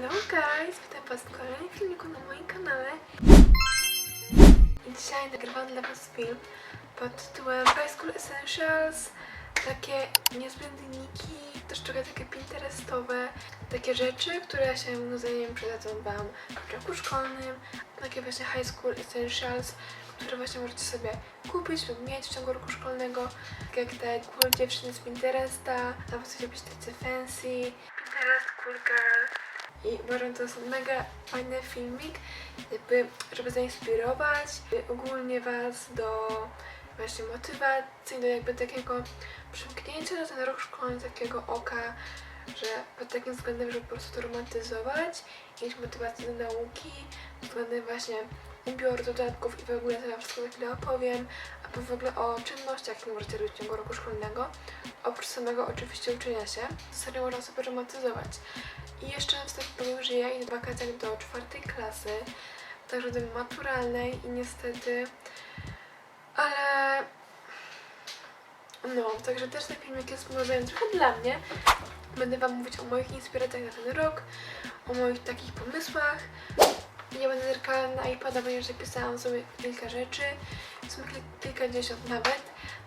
Hello guys, witam was w kolejnym filmiku na moim kanale. Dzisiaj nagrywam dla was film pod tytułem High School Essentials. Takie niezbędniki, też trochę takie pinterestowe, takie rzeczy, które się moim zdaniem przydadzą wam w roku szkolnym. Takie właśnie High School Essentials, które właśnie możecie sobie kupić lub mieć w ciągu roku szkolnego. Tak jak te cool dziewczyny z Pinteresta, albo chcecie być tacy fancy. Pinterest Cool Girl. I uważam, to jest mega fajny filmik, jakby, żeby zainspirować ogólnie Was do właśnie motywacji, do jakby takiego przymknięcia na ten rok szkolny, takiego oka, że pod takim względem, żeby po prostu to romantyzować, mieć motywację do nauki, względem właśnie ubioru, dodatków i w ogóle to ja wszystko za chwilę opowiem, a w ogóle o czynnościach, jakie możecie robić w ciągu roku szkolnego, oprócz samego oczywiście uczenia się, serio można sobie romantyzować. I jeszcze wstęp powiem, że ja idę w wakacjach do czwartej klasy, także do maturalnej i niestety, ale no, także też ten filmik jest może trochę dla mnie. Będę Wam mówić o moich inspiracjach na ten rok, o moich takich pomysłach. Ja będę zerkała na iPada, ponieważ zapisałam sobie kilka rzeczy, w sumie kil- kilkadziesiąt nawet,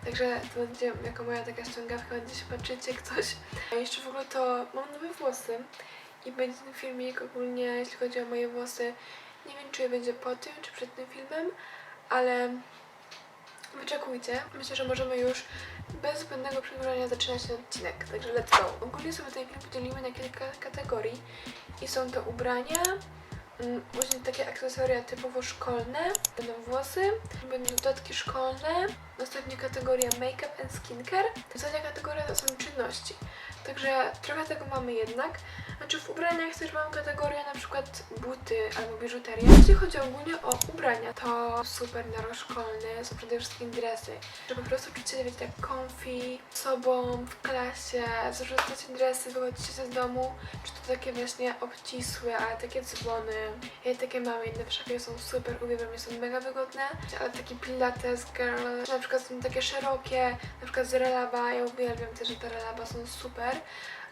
także to będzie jako moja taka ściągawka, będzie się patrzeć jak coś. A jeszcze w ogóle to mam nowe włosy i będzie ten filmik ogólnie, jeśli chodzi o moje włosy, nie wiem czy będzie po tym, czy przed tym filmem, ale wyczekujcie. Myślę, że możemy już bez zbędnego przedłużania zaczynać ten odcinek, także let's go. Ogólnie sobie ten film podzielimy na kilka kategorii i są to ubrania, właśnie takie akcesoria typowo szkolne, będą włosy, będą dodatki szkolne, następnie kategoria make-up and skincare, ostatnia kategoria to są czynności. Także trochę tego mamy jednak. Znaczy w ubraniach też mam kategorię na przykład buty albo biżuteria. Jeśli chodzi ogólnie o ubrania, to super na są przede wszystkim dresy. Żeby po prostu czuć się wiecie, tak comfy, sobą, w klasie, zarzucacie dresy, wychodzicie z domu, czy to takie właśnie obcisłe, ale takie dzwony. Ja takie mam jedne w szafie, są super, uwielbiam są mega wygodne, ale taki pilates girl, na przykład są takie szerokie, na przykład z relaba, ja uwielbiam też, że te relaba są super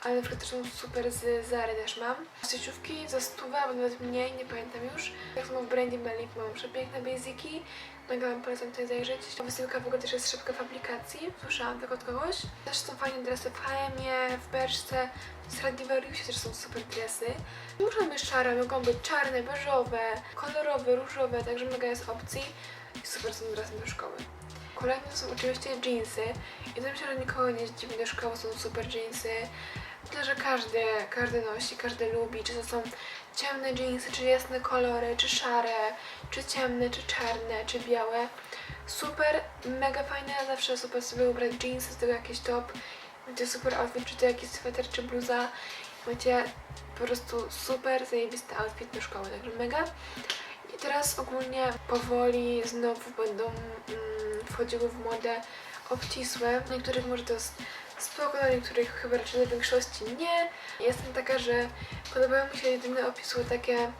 ale na przykład też są super z Zary też mam. Sieciówki za stówę, albo nawet mniej, nie pamiętam już. Tak samo w Brandy Melip mam przepiękne basiki. Mega wam polecam tutaj zajrzeć. Ta wysyłka w ogóle też jest szybka w aplikacji. Słyszałam tak od kogoś. Też są fajne dresy w H&M, w Berszce. W Stradivariusie też są super dresy. Nie muszą być szare, mogą być czarne, beżowe, kolorowe, różowe, także mega jest opcji. I super są dresy do szkoły. Kolejne są oczywiście jeansy. I to myślę, że nikogo nie zdziwi do szkoły, są super jeansy. Myślę, że każdy, każdy nosi, każdy lubi, czy to są ciemne jeansy, czy jasne kolory, czy szare, czy ciemne, czy czarne, czy białe. Super, mega fajne, zawsze super sobie ubrać jeansy, z tego jakiś top. Macie super outfit, czy to jakiś sweter, czy bluza. Macie po prostu super, zajebisty outfit do szkoły, także mega. I teraz ogólnie powoli znowu będą mm, wchodziły w modę obcisłe. Niektórych może to jest spoko, dla niektórych chyba raczej dla większości nie. Jestem taka, że podobają mi się jedyne obcisłe takie,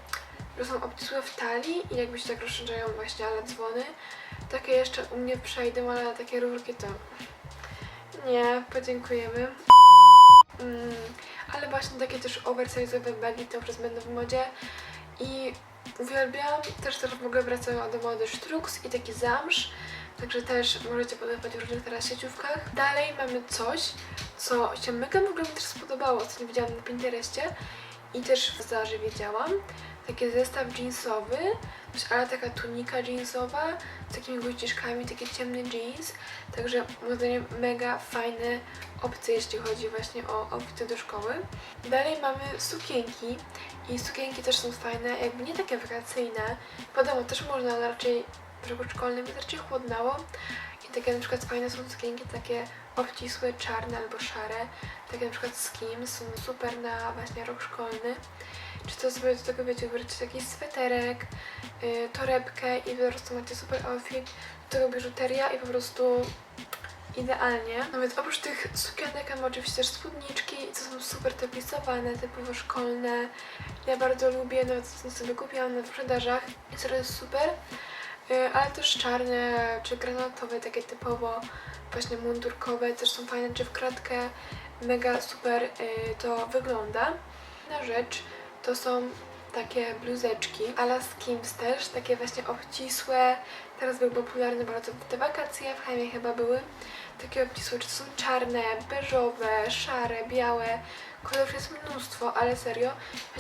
że są obcisłe w talii i jakby się tak rozszerzają właśnie, ale dzwony. Takie jeszcze u mnie przejdą, ale takie rurki to nie, podziękujemy. Mm, ale właśnie takie też oversize'owe bagi to już będą w modzie i uwielbiam. Też teraz w ogóle wracają do mody sztruks i taki zamsz. Także też możecie podobać w różnych teraz sieciówkach. Dalej mamy coś, co się mega w ogóle mi też spodobało, co nie widziałam na Pinterestie i też w Zarze wiedziałam. Taki zestaw jeansowy, ale taka tunika jeansowa z takimi guździczkami, taki ciemny jeans. Także moim zdaniem mega fajne opcje, jeśli chodzi właśnie o outfity do szkoły. Dalej mamy sukienki i sukienki też są fajne, jakby nie takie wakacyjne. Wiadomo, też można, raczej roku szkolnym raczej chłodnało. I takie na przykład fajne są sukienki takie obcisłe, czarne albo szare. Takie na przykład Skims są super na właśnie rok szkolny. Czy to sobie do tego wiecie, wybrać taki sweterek, yy, torebkę i po prostu macie super outfit, do tego biżuteria i po prostu idealnie. No więc oprócz tych sukienek mamy oczywiście też spódniczki, co są super teplisowane, typowo szkolne. Ja bardzo lubię, nawet sobie kupiłam na sprzedażach i to jest super. Yy, ale też czarne czy granatowe, takie typowo właśnie mundurkowe, też są fajne, czy w kratkę. Mega super yy, to wygląda. Inna rzecz to są takie bluzeczki ala Skims też, takie właśnie obcisłe. Teraz były popularne bardzo te wakacje, w Chemie chyba były. Takie obcisłe, czy to są czarne, beżowe, szare, białe. Kolorów jest mnóstwo, ale serio.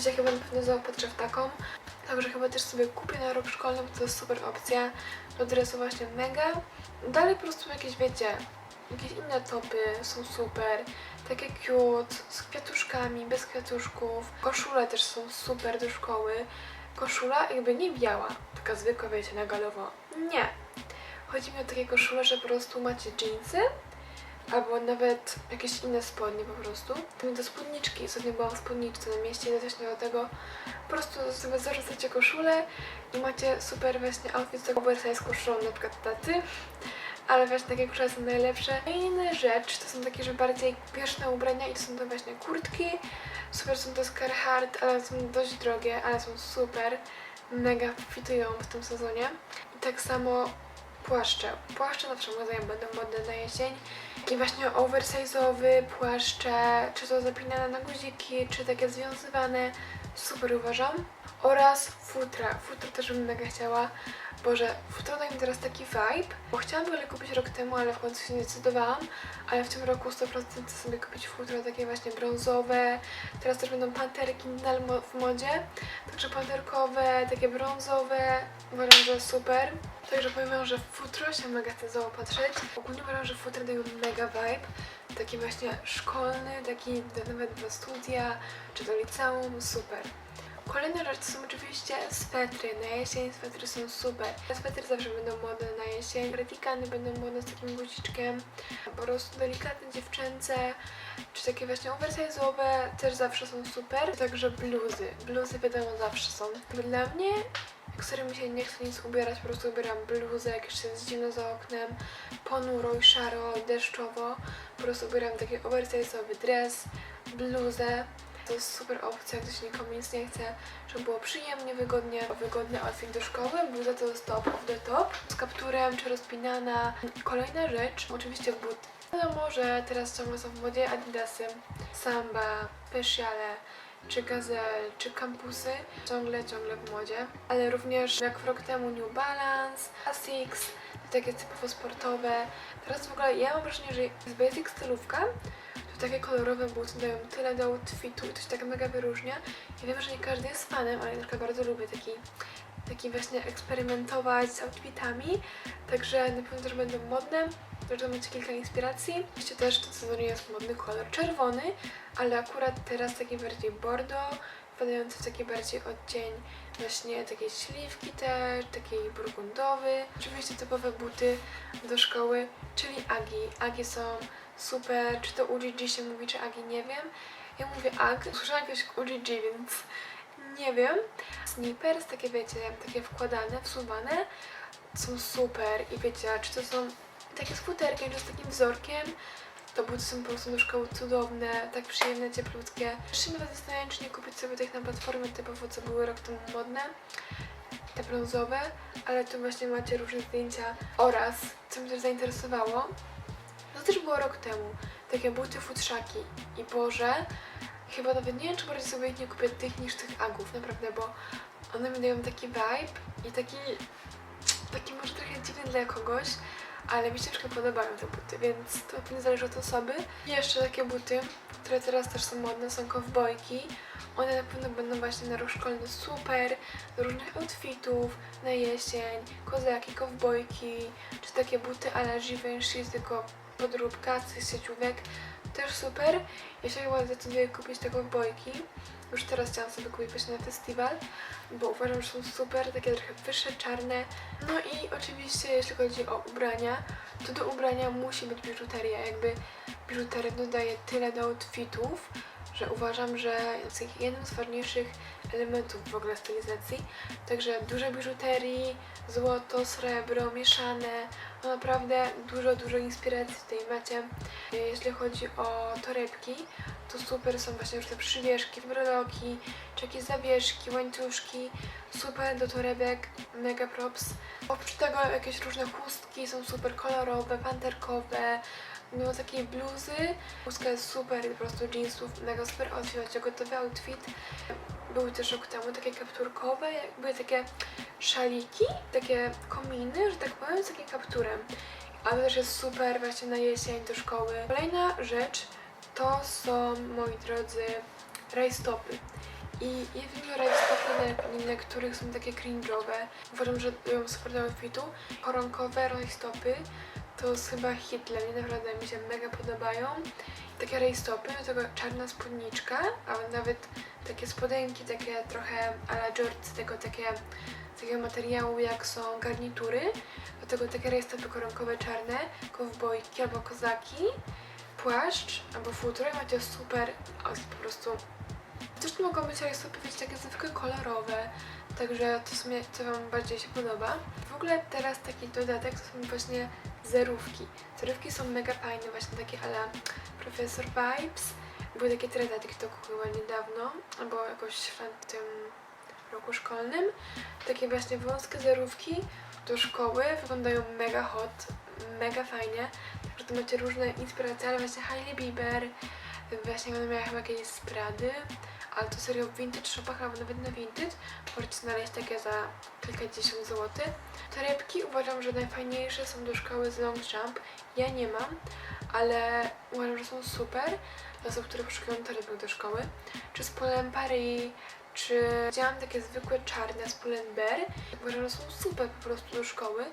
Ja chyba na pewno zaopatrzę w taką. Także chyba też sobie kupię na rok szkolny, bo to jest super opcja. Do dresu właśnie mega. Dalej po prostu jakieś, wiecie, jakieś inne topy są super. Takie cute, z kwiatuszkami, bez kwiatuszków. Koszule też są super do szkoły. Koszula jakby nie biała, taka zwykła, wiecie, na galowo. Nie. Chodzi mi o takie koszule, że po prostu macie jeansy, albo nawet jakieś inne spodnie po prostu. Do spódniczki, ostatnio byłam w spódniczce na mieście, i właśnie do tego po prostu sobie zarzucacie koszulę i macie super właśnie outfit z tego oversize koszulą, na przykład taty. Ale właśnie takie koszule są najlepsze. Inna rzecz to są takie, że bardziej wieszne ubrania i to są to właśnie kurtki. Super są to z Carhartt, ale są dość drogie, ale są super. Mega fitują w tym sezonie. I tak samo płaszcze. Płaszcze zawsze moim będą modne na jesień. Taki właśnie oversize'owy płaszcze, czy to zapinane na guziki, czy takie związywane. Super uważam. Oraz futra. Futro też bym mega chciała. Boże, daje mi teraz taki vibe, bo chciałam ogóle kupić rok temu, ale w końcu się nie zdecydowałam. Ale w tym roku 100% chcę sobie kupić futro takie właśnie brązowe. Teraz też będą panterki nadal w modzie. Także panterkowe, takie brązowe. Uważam, że super. Także powiem że futro się mega chcę zaopatrzyć. Ogólnie uważam, że futro dają mega vibe. Taki właśnie szkolny, taki nawet do studia, czy do liceum, super. Kolejna rzecz to są oczywiście swetry. Na jesień swetry są super. Swetry zawsze będą modne na jesień. Retikany będą modne z takim guziczkiem. Po prostu delikatne dziewczęce, czy takie właśnie oversize'owe też zawsze są super. Także bluzy. Bluzy wiadomo zawsze są. Dla mnie, jak sobie mi się nie chce nic ubierać, po prostu ubieram bluzę, jak jeszcze jest zimno za oknem, ponuro i szaro, deszczowo. Po prostu ubieram taki oversize'owy dres, bluzę. To jest super opcja, się nikomu nic nie chce, żeby było przyjemnie, wygodnie, wygodny outfit do szkoły. Bluza to jest top of the top, z kapturem czy rozpinana. Kolejna rzecz, oczywiście buty. Wiadomo, że teraz ciągle są w modzie adidasy, samba, speciale, czy gazel, czy kampusy. Ciągle, ciągle w modzie. Ale również jak w rok temu New Balance, Asics, takie typowo sportowe. Teraz w ogóle ja mam wrażenie, że jest basic stylówka, to takie kolorowe buty dają tyle do outfitu i to się tak mega wyróżnia. Ja wiem, że nie każdy jest fanem, ale ja przykład bardzo lubię taki, taki właśnie eksperymentować z outfitami, także na pewno też będą modne. Zresztą macie kilka inspiracji. Oczywiście też w tym sezonie jest modny kolor czerwony, ale akurat teraz taki bardziej bordeaux, wpadający w taki bardziej odcień właśnie takiej śliwki też, takiej burgundowy. Oczywiście typowe buty do szkoły, czyli Agi. Agi są super, czy to UGG się mówi, czy Agi, nie wiem. Ja mówię Ag, słyszałam jakieś UGG, więc nie wiem. Sneakers, takie wiecie, takie wkładane, wsuwane, są super i wiecie, czy to są takie z czy z takim wzorkiem, to buty są po prostu do szkoły cudowne, tak przyjemne, cieplutkie. Jeszcze nawet zastanawiam, czy nie kupić sobie tych na platformie typowo, co były rok temu modne. Te brązowe, ale tu właśnie macie różne zdjęcia. Oraz, co mnie też zainteresowało, to też było rok temu. Takie buty futrzaki. I Boże, chyba nawet nie wiem, czy bardziej sobie nie kupię tych niż tych agów, naprawdę, bo one mi dają taki vibe i taki, taki może trochę dziwny dla kogoś, ale mi się przykład podobają te buty, więc to pewnie zależy od osoby. I jeszcze takie buty, które teraz też są modne, są kowbojki. One na pewno będą właśnie na rok szkolny super, do różnych outfitów, na jesień, kozaki, kowbojki, czy takie buty a la Givenchy, tylko podróbka, z sieciówek, też super. Ja się chyba zdecyduję kupić te kowbojki. Już teraz chciałam sobie kupić właśnie na festiwal, bo uważam, że są super, takie trochę wyższe, czarne. No i oczywiście jeśli chodzi o ubrania, to do ubrania musi być biżuteria. Jakby biżuteria dodaje tyle do outfitów, że uważam, że jest jednym z ważniejszych elementów w ogóle stylizacji. Także dużo biżuterii, złoto, srebro, mieszane. No naprawdę dużo, dużo inspiracji tutaj macie. Jeśli chodzi o torebki, to super są właśnie już te przywieszki, breloki, czy jakieś zawieszki, łańcuszki. Super do torebek, mega props. Oprócz tego jakieś różne chustki są super kolorowe, panterkowe, no takiej bluzy. Chustka jest super po prostu jeansów, mega super outfit, gotowy outfit. były też rok temu takie kapturkowe, były takie szaliki, takie kominy, że tak powiem, z takim kapturem. A to też jest super właśnie na jesień do szkoły. Kolejna rzecz to są, moi drodzy, rajstopy. I jedyne rajstopy, na, na których są takie cringe'owe, uważam, że ją super do outfitu. Koronkowe rajstopy to jest chyba hit dla mnie, naprawdę mi się mega podobają. Takie rajstopy, do tego czarna spódniczka, a nawet takie spodenki, takie trochę a la George, tego takie takiego materiału jak są garnitury, do tego takie rajstopy koronkowe czarne, kowbojki albo kozaki, płaszcz albo futro i macie super, po prostu też mogą być rajstopy, wiecie, takie zwykłe kolorowe, także to w sumie co Wam bardziej się podoba. W ogóle teraz taki dodatek to są właśnie zerówki. Zerówki są mega fajne, właśnie takie ala Professor Vibes. Były takie trendy na TikToku chyba niedawno, albo jakoś w tym roku szkolnym. Takie właśnie wąskie zerówki do szkoły wyglądają mega hot, mega fajnie. Także tu macie różne inspiracje, ale właśnie Hailey Bieber, właśnie ona miała chyba jakieś sprady, ale to serio w vintage shopach albo nawet na vintage możecie znaleźć takie za kilkadziesiąt złotych. Torebki uważam, że najfajniejsze są do szkoły z long jump. Ja nie mam, ale uważam, że są super dla osób, które poszukują torebek do szkoły. Czy z Polem Paris, czy widziałam takie zwykłe czarne z Pull&Bear. Uważam, że są super po prostu do szkoły.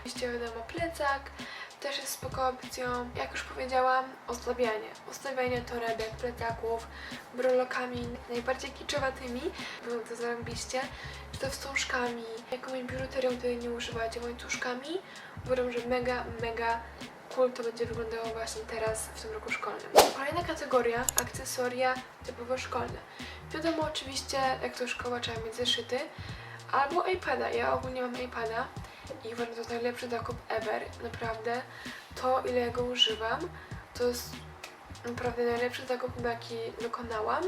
Oczywiście wiadomo plecak, też jest spoko opcją. Jak już powiedziałam, ozdabianie. Ozdabianie torebek, plecaków, brolokami, najbardziej kiczowatymi, bo to zarobiście, czy to wstążkami, jakąś biżuterią, której nie używacie, łańcuszkami. Uważam, że mega, mega cool to będzie wyglądało właśnie teraz w tym roku szkolnym. Kolejna kategoria, akcesoria typowo szkolne. Wiadomo oczywiście, jak to szkoła, trzeba mieć zeszyty albo iPada. Ja ogólnie mam iPada i uważam, to najlepszy zakup ever. Naprawdę, to ile ja go używam, to jest naprawdę najlepszy zakup, jaki dokonałam.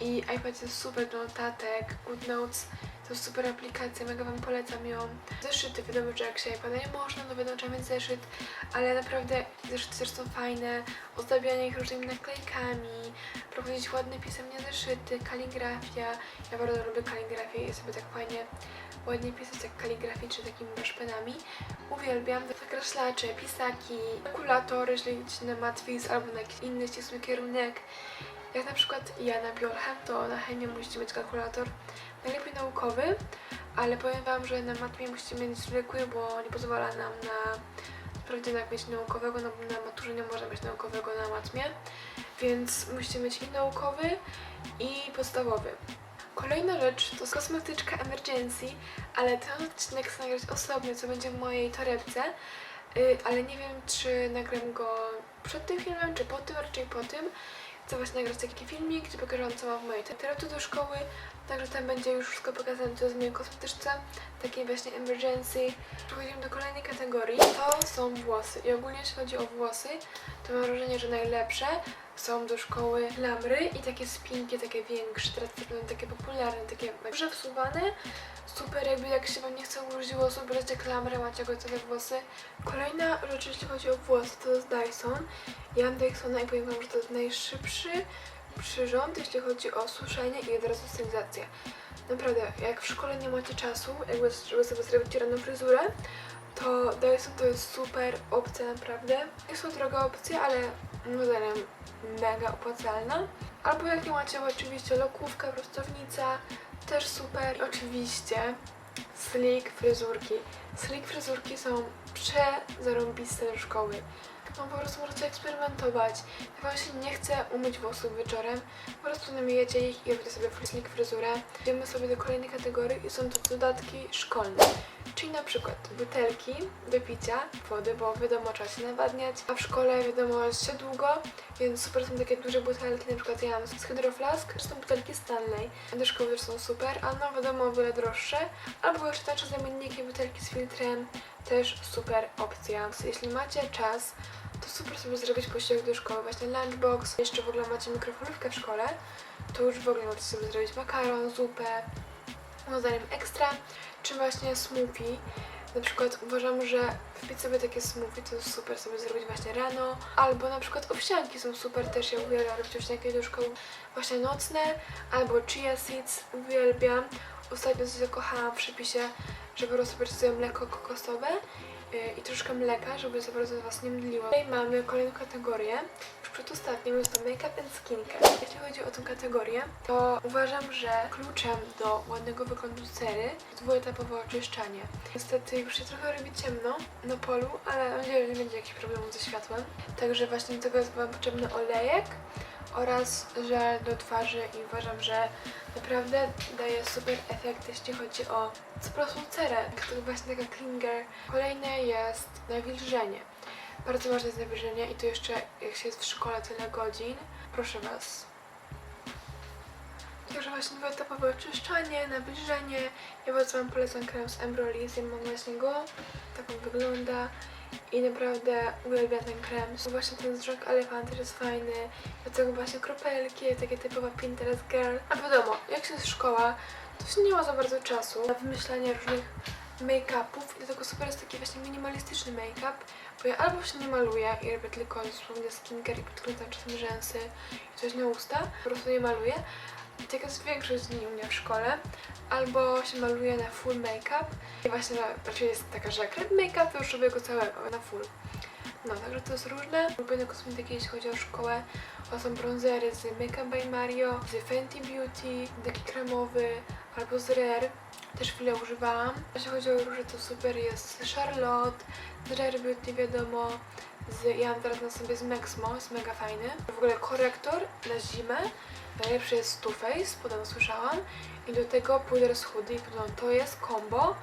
I iPad jest super do notatek, Good Notes, to jest super aplikacja, mega Wam polecam ją. Zeszyty, wiadomo, że jak się iPada nie można, to wiadomo, trzeba mieć zeszyt, ale naprawdę zeszyty też są fajne, ozdabianie ich różnymi naklejkami, prowadzić ładne pisemnie zeszyty, kaligrafia. Ja bardzo lubię kaligrafię i sobie tak fajnie ładnie pisać jak kaligraficznie takimi baszpenami. Uwielbiam zakreślacze, pisaki, kalkulatory, jeżeli na matwiz albo na jakiś inny ścisły kierunek. Jak na przykład ja na biolchem, to na chemię musicie mieć kalkulator, najlepiej naukowy, ale powiem Wam, że na matmie musicie mieć zwykły, bo nie pozwala nam na sprawdzianek mieć naukowego, no bo na maturze nie można mieć naukowego na matmie, więc musicie mieć i naukowy, i podstawowy. Kolejna rzecz to kosmetyczka emergency, ale ten odcinek chcę nagrać osobno, co będzie w mojej torebce, yy, ale nie wiem, czy nagram go przed tym filmem, czy po tym, raczej po tym. Chcę właśnie nagrać taki filmik, gdzie pokażę wam, co mam w mojej torebce do szkoły, także tam będzie już wszystko pokazane, co jest w mojej kosmetyczce, takiej właśnie emergency. Przechodzimy do kolejnej kategorii, to są włosy. I ogólnie jeśli chodzi o włosy, to mam wrażenie, że najlepsze są do szkoły lamry i takie spinki, takie większe, teraz będą takie popularne, takie dobrze wsuwane. Super, jakby jak się Wam nie chce ułożyć włosów, bierzecie klamrę, macie gotowe włosy. Kolejna rzecz, jeśli chodzi o włosy, to jest Dyson. Ja mam Dysona i powiem Wam, że to jest najszybszy przyrząd, jeśli chodzi o suszenie i od razu stylizację. Naprawdę, jak w szkole nie macie czasu, jakby żeby sobie zrobić rano fryzurę, to Dyson to jest super opcja naprawdę. Jest to droga opcja, ale moim mega opłacalna. Albo jak nie macie oczywiście lokówka, prostownica, też super. Oczywiście slick fryzurki. Slick fryzurki są przezarąbiste do szkoły. No po prostu możecie eksperymentować. Jak wam się nie chce umyć włosów wieczorem, po prostu namijecie ich i robicie sobie slick fryzurę. Idziemy sobie do kolejnej kategorii i są to dodatki szkolne. Czyli na przykład butelki do picia wody, bo wiadomo trzeba się nawadniać, a w szkole wiadomo jest się długo, więc super są takie duże butelki, na przykład ja mam z Hydroflask, to są butelki Stanley, do szkoły też są super, a no wiadomo o wiele droższe, albo jeszcze tańsze zamienniki, butelki z filtrem, też super opcja. Jeśli macie czas, to super sobie zrobić posiłek do szkoły, właśnie lunchbox, jeszcze w ogóle macie mikrofalówkę w szkole, to już w ogóle możecie sobie zrobić makaron, zupę, moim zdaniem ekstra, czy właśnie smoothie. Na przykład uważam, że wpić sobie takie smoothie to super sobie zrobić właśnie rano, albo na przykład owsianki są super też, ja uwielbiam robić owsianki do szkoły właśnie nocne, albo chia seeds uwielbiam. Ostatnio zakochałam w przepisie, że po prostu mleko kokosowe yy, i troszkę mleka, żeby za bardzo was nie mdliło. Tutaj mamy kolejną kategorię, już przed ostatnią jest to make-up and skincare. Jeśli chodzi o tę kategorię, to uważam, że kluczem do ładnego wyglądu cery jest dwuetapowe oczyszczanie. Niestety już się trochę robi ciemno na polu, ale mam nadzieję, że nie będzie jakichś problemów ze światłem. Także właśnie do tego jest Wam potrzebny olejek oraz żel do twarzy i uważam, że naprawdę daje super efekt, jeśli chodzi o prostą cerę. To właśnie taka clinger. Kolejne jest nawilżenie. Bardzo ważne jest nawilżenie i to jeszcze jak się jest w szkole tyle godzin. Proszę Was. Także właśnie dwuetapowe oczyszczanie, nawilżenie. Ja bardzo Wam polecam krem z Embrolis, ja mam właśnie go. Tak on wygląda. I naprawdę uwielbiam ten krem. Właśnie ten z Drunk Elephant też jest fajny. Do tego właśnie kropelki, takie typowa Pinterest girl. A wiadomo, jak się jest szkoła, to się nie ma za bardzo czasu na wymyślanie różnych make-upów. I dlatego super jest taki właśnie minimalistyczny make-up, bo ja albo się nie maluję i robię tylko dosłownie skincare i podkręcam czasem rzęsy i coś na usta, po prostu nie maluję. Tak jest większość dni u mnie w szkole. Albo się maluję na full make-up. I właśnie raczej jest taka, że robię make-up, to już robię go całego na full. No, także to jest różne. Ulubione kosmetyki, jeśli chodzi o szkołę, to są bronzery z Makeup by Mario, z Fenty Beauty, taki kremowy, albo z Rare. Też chwilę używałam. Jeśli chodzi o róże, to super jest z Charlotte, z Rare Beauty wiadomo, z, ja mam teraz na sobie z Maxmo, jest mega fajny. W ogóle korektor na zimę, najlepszy jest Too Faced, podobno słyszałam. I do tego puder z Hoodie, to jest combo,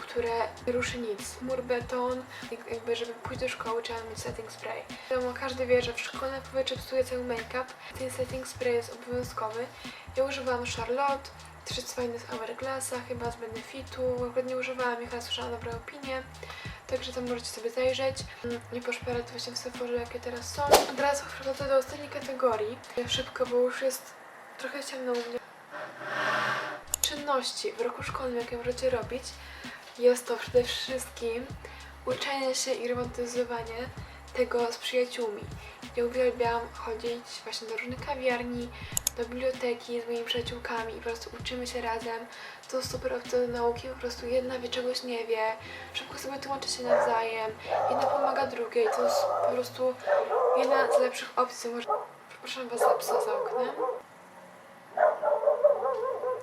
które ruszy nic. Mur beton, jak- jakby żeby pójść do szkoły trzeba mieć setting spray. Wiadomo, każdy wie, że w szkolne powietrze psuje cały make-up. Ten setting spray jest obowiązkowy. Ja używałam Charlotte, też fajny z Hourglassa, chyba z Benefitu. Akurat nie używałam ich, ale słyszałam dobre opinie. Także tam możecie sobie zajrzeć. Mm, Nie poszperać właśnie w Sephorze, jakie teraz są. A teraz przechodzę do ostatniej kategorii. Szybko, bo już jest trochę ciemno u mnie. Czynności w roku szkolnym, jakie możecie robić, jest to przede wszystkim uczenie się i romantyzowanie tego z przyjaciółmi. Ja uwielbiam chodzić właśnie do różnych kawiarni, do biblioteki z moimi przyjaciółkami i po prostu uczymy się razem. To super opcja do nauki, po prostu jedna wie czegoś nie wie, szybko sobie tłumaczy się nawzajem, jedna pomaga drugiej, to jest po prostu jedna z lepszych opcji. Może... Przepraszam Was za psa za oknem.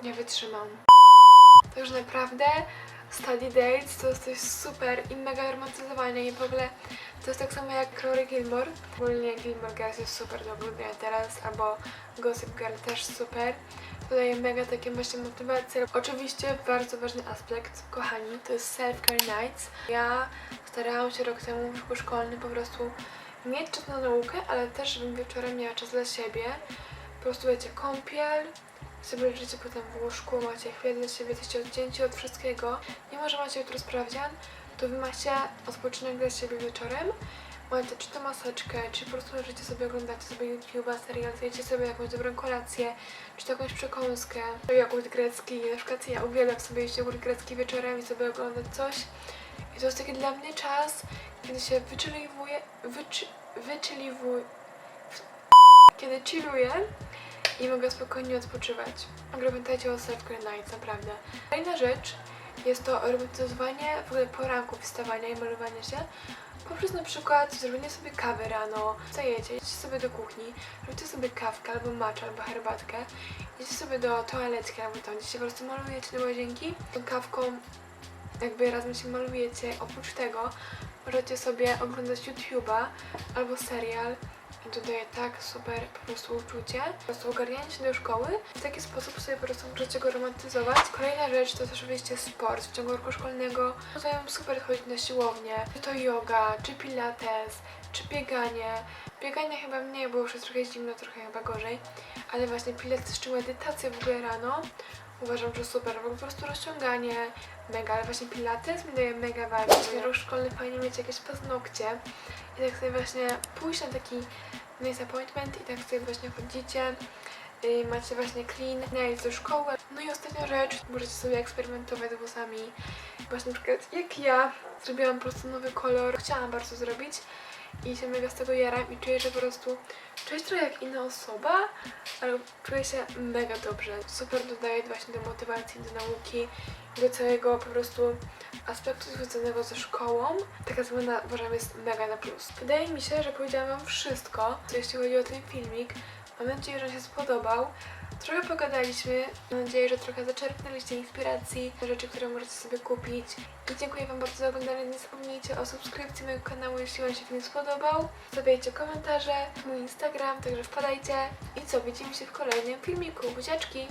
Nie wytrzymam. Także naprawdę study dates to jest coś super i mega romantyzowane i w ogóle to jest tak samo jak Rory Gilmore. Ogólnie Gilmore Girls jest super do oglądania teraz, albo Gossip Girl też super. To daje mega takie właśnie motywacje. Oczywiście bardzo ważny aspekt, kochani, to jest self-care nights. Ja starałam się rok temu w roku szkolnym po prostu mieć czas na naukę, ale też żebym wieczorem miała czas dla siebie. Po prostu wiecie, kąpiel, sobie leżycie potem w łóżku, macie chwilę dla siebie, jesteście odcięci od wszystkiego. Mimo, że macie jutro sprawdzian, to wy macie odpoczynek dla siebie wieczorem. Macie czy to maseczkę, czy po prostu leżycie sobie, oglądacie sobie YouTube'a, serial, zjecie sobie jakąś dobrą kolację, czy to jakąś przekąskę, jogurt grecki. Na przykład ja uwielbiam sobie jeść jogurt grecki wieczorem i sobie oglądać coś. I to jest taki dla mnie czas, kiedy się wyczeliwuję, wyczy, wyczyliwuję, kiedy chilluję i mogę spokojnie odpoczywać. Także pamiętajcie o self-care naprawdę. Kolejna rzecz jest to robotyzowanie w ogóle poranku wstawania i malowania się poprzez na przykład zrobienie sobie kawy rano, wstajecie, idziecie sobie do kuchni, robicie sobie kawkę albo matcha, albo herbatkę, idziecie sobie do toaletki albo tam, gdzie się po prostu malujecie do łazienki, tą kawką jakby razem się malujecie. Oprócz tego możecie sobie oglądać YouTube'a albo serial i to daje tak super po prostu uczucie. Po prostu ogarnianie się do szkoły. W taki sposób sobie po prostu możecie go romantyzować. Kolejna rzecz to też oczywiście sport w ciągu roku szkolnego. Tutaj super chodzić na siłownię, czy to yoga, czy pilates, czy bieganie. Bieganie chyba mniej, bo już jest trochę zimno, trochę chyba gorzej. Ale właśnie pilates czy medytacja w ogóle rano uważam, że super, bo po prostu rozciąganie mega, ale właśnie pilates mi daje mega vibe. Rok szkolny fajnie mieć jakieś paznokcie i tak sobie właśnie pójść na taki nice appointment i tak sobie właśnie chodzicie i macie właśnie clean nails do szkoły. No i ostatnia rzecz Możecie sobie eksperymentować z włosami. Właśnie na przykład jak ja zrobiłam po prostu nowy kolor. Chciałam bardzo zrobić i się mega z tego jaram i czuję, że po prostu czuję się trochę jak inna osoba, ale czuję się mega dobrze. Super dodaje właśnie do motywacji, do nauki, do całego po prostu aspektu związanego ze szkołą. Taka zmiana uważam jest mega na plus. Wydaje mi się, że powiedziałam Wam wszystko, co jeśli chodzi o ten filmik. Mam nadzieję, że się spodobał. Trochę pogadaliśmy. Mam nadzieję, że trochę zaczerpnęliście inspiracji, rzeczy, które możecie sobie kupić. I dziękuję Wam bardzo za oglądanie. Nie zapomnijcie o subskrypcji mojego kanału, jeśli Wam się film spodobał. Stawiajcie komentarze, mój Instagram, także wpadajcie. I co, widzimy się w kolejnym filmiku. Buziaczki!